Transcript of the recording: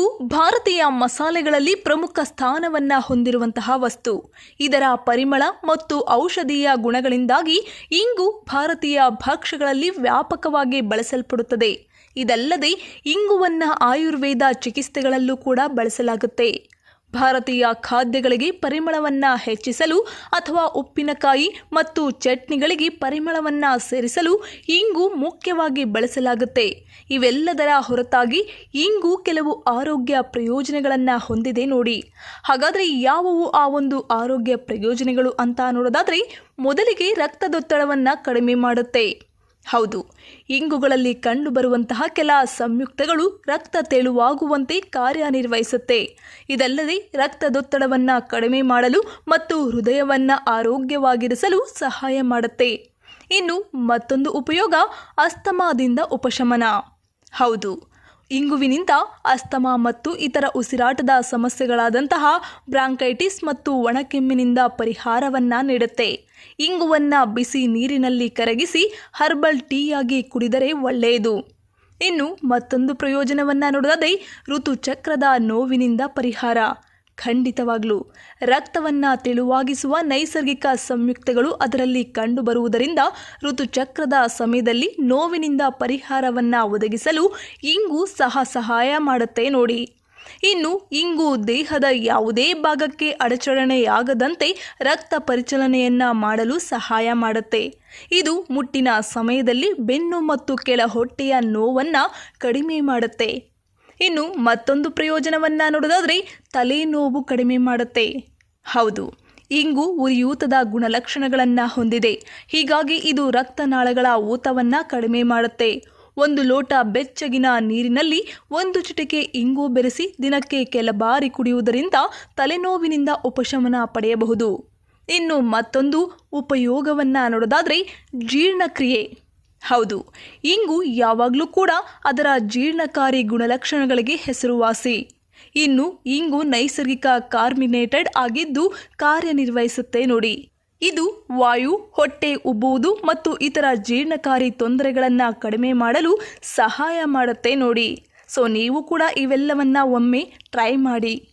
ಇಂಗು ಭಾರತೀಯ ಮಸಾಲೆಗಳಲ್ಲಿ ಪ್ರಮುಖ ಸ್ಥಾನವನ್ನು ಹೊಂದಿರುವಂತಹ ವಸ್ತು. ಇದರ ಪರಿಮಳ ಮತ್ತು ಔಷಧೀಯ ಗುಣಗಳಿಂದಾಗಿ ಇಂಗು ಭಾರತೀಯ ಭಕ್ಷ್ಯಗಳಲ್ಲಿ ವ್ಯಾಪಕವಾಗಿ ಬಳಸಲ್ಪಡುತ್ತದೆ. ಇದಲ್ಲದೆ ಇಂಗುವನ್ನ ಆಯುರ್ವೇದ ಚಿಕಿತ್ಸೆಗಳಲ್ಲೂ ಕೂಡ ಬಳಸಲಾಗುತ್ತೆ. ಭಾರತೀಯ ಖಾದ್ಯಗಳಿಗೆ ಪರಿಮಳವನ್ನ ಹೆಚ್ಚಿಸಲು ಅಥವಾ ಉಪ್ಪಿನಕಾಯಿ ಮತ್ತು ಚಟ್ನಿಗಳಿಗೆ ಪರಿಮಳವನ್ನ ಸೇರಿಸಲು ಇಂಗು ಮುಖ್ಯವಾಗಿ ಬಳಸಲಾಗುತ್ತೆ. ಇವೆಲ್ಲದರ ಹೊರತಾಗಿ ಇಂಗು ಕೆಲವು ಆರೋಗ್ಯ ಪ್ರಯೋಜನಗಳನ್ನು ಹೊಂದಿದೆ ನೋಡಿ. ಹಾಗಾದರೆ ಯಾವುವು ಆ ಒಂದು ಆರೋಗ್ಯ ಪ್ರಯೋಜನಗಳು ಅಂತ ನೋಡೋದಾದರೆ, ಮೊದಲಿಗೆ ರಕ್ತದೊತ್ತಡವನ್ನು ಕಡಿಮೆ ಮಾಡುತ್ತೆ. ಹೌದು, ಇಂಗುಗಳಲ್ಲಿ ಕಂಡುಬರುವಂತಹ ಕೆಲ ಸಂಯುಕ್ತಗಳು ರಕ್ತ ತೆಳುವಾಗುವಂತೆ ಕಾರ್ಯನಿರ್ವಹಿಸುತ್ತೆ. ಇದಲ್ಲದೆ ರಕ್ತದೊತ್ತಡವನ್ನು ಕಡಿಮೆ ಮಾಡಲು ಮತ್ತು ಹೃದಯವನ್ನು ಆರೋಗ್ಯವಾಗಿರಿಸಲು ಸಹಾಯ ಮಾಡುತ್ತೆ. ಇನ್ನು ಮತ್ತೊಂದು ಉಪಯೋಗ ಅಸ್ತಮಾದಿಂದ ಉಪಶಮನ. ಹೌದು ಇಂಗುವಿನಿಂದ ಅಸ್ತಮಾ ಮತ್ತು ಇತರ ಉಸಿರಾಟದ ಸಮಸ್ಯೆಗಳಾದಂತಹ ಬ್ರಾಂಕೈಟಿಸ್ ಮತ್ತು ಒಣಕೆಮ್ಮಿನಿಂದ ಪರಿಹಾರವನ್ನ ನೀಡುತ್ತೆ. ಇಂಗುವನ್ನ ಬಿಸಿ ನೀರಿನಲ್ಲಿ ಕರಗಿಸಿ ಹರ್ಬಲ್ ಟೀಯಾಗಿ ಕುಡಿದರೆ ಒಳ್ಳೆಯದು. ಇನ್ನು ಮತ್ತೊಂದು ಪ್ರಯೋಜನವನ್ನ ನೋಡೋದಾದ್ರೆ ಋತುಚಕ್ರದ ನೋವಿನಿಂದ ಪರಿಹಾರ. ಖಂಡಿತವಾಗ್ಲೂ. ರಕ್ತವನ್ನ ತೆಳುವಾಗಿಸುವ ನೈಸರ್ಗಿಕ ಸಂಯುಕ್ತಗಳು ಅದರಲ್ಲಿ ಕಂಡುಬರುವುದರಿಂದ ಋತುಚಕ್ರದ ಸಮಯದಲ್ಲಿ ನೋವಿನಿಂದ ಪರಿಹಾರವನ್ನ ಒದಗಿಸಲು ಇಂಗು ಸಹ ಸಹಾಯ ಮಾಡುತ್ತೆ ನೋಡಿ. ಇನ್ನು ಇಂಗು ದೇಹದ ಯಾವುದೇ ಭಾಗಕ್ಕೆ ಅಡಚಣೆಯಾಗದಂತೆ ರಕ್ತ ಪರಿಚಲನೆಯನ್ನು ಮಾಡಲು ಸಹಾಯ ಮಾಡುತ್ತೆ. ಇದು ಮುಟ್ಟಿನ ಸಮಯದಲ್ಲಿ ಬೆನ್ನು ಮತ್ತು ಕೆಳ ಹೊಟ್ಟೆಯ ನೋವನ್ನ ಕಡಿಮೆ ಮಾಡುತ್ತೆ. ಇನ್ನು ಮತ್ತೊಂದು ಪ್ರಯೋಜನವನ್ನ ನೋಡೋದಾದ್ರೆ ತಲೆನೋವು ಕಡಿಮೆ ಮಾಡುತ್ತೆ. ಹೌದು, ಇಂಗು ಉರಿಯೂತದ ಗುಣಲಕ್ಷಣಗಳನ್ನು ಹೊಂದಿದೆ. ಹೀಗಾಗಿ ಇದು ರಕ್ತನಾಳಗಳ ಊತವನ್ನು ಕಡಿಮೆ ಮಾಡುತ್ತೆ. ಒಂದು ಲೋಟ ಬೆಚ್ಚಗಿನ ನೀರಿನಲ್ಲಿ ಒಂದು ಚಿಟಿಕೆ ಇಂಗು ಬೆರೆಸಿ ದಿನಕ್ಕೆ ಕೆಲ ಬಾರಿ ಕುಡಿಯುವುದರಿಂದ ತಲೆನೋವಿನಿಂದ ಉಪಶಮನ ಪಡೆಯಬಹುದು. ಇನ್ನು ಮತ್ತೊಂದು ಉಪಯೋಗವನ್ನ ನೋಡೋದಾದ್ರೆ ಜೀರ್ಣಕ್ರಿಯೆ. ಹೌದು. ಇಂಗು ಯಾವಾಗಲೂ ಕೂಡ ಅದರ ಜೀರ್ಣಕಾರಿ ಗುಣಲಕ್ಷಣಗಳಿಗೆ ಹೆಸರುವಾಸಿ. ಇನ್ನು ಇಂಗು ನೈಸರ್ಗಿಕ ಕಾರ್ಮಿನೇಟೆಡ್ ಆಗಿದ್ದು ಕಾರ್ಯನಿರ್ವಹಿಸುತ್ತೆ ನೋಡಿ. ಇದು ವಾಯು, ಹೊಟ್ಟೆ ಉಬ್ಬುವುದು ಮತ್ತು ಇತರ ಜೀರ್ಣಕಾರಿ ತೊಂದರೆಗಳನ್ನು ಕಡಿಮೆ ಮಾಡಲು ಸಹಾಯ ಮಾಡುತ್ತೆ ನೋಡಿ. ಸೊ ನೀವು ಕೂಡ ಇವೆಲ್ಲವನ್ನು ಒಮ್ಮೆ ಟ್ರೈ ಮಾಡಿ.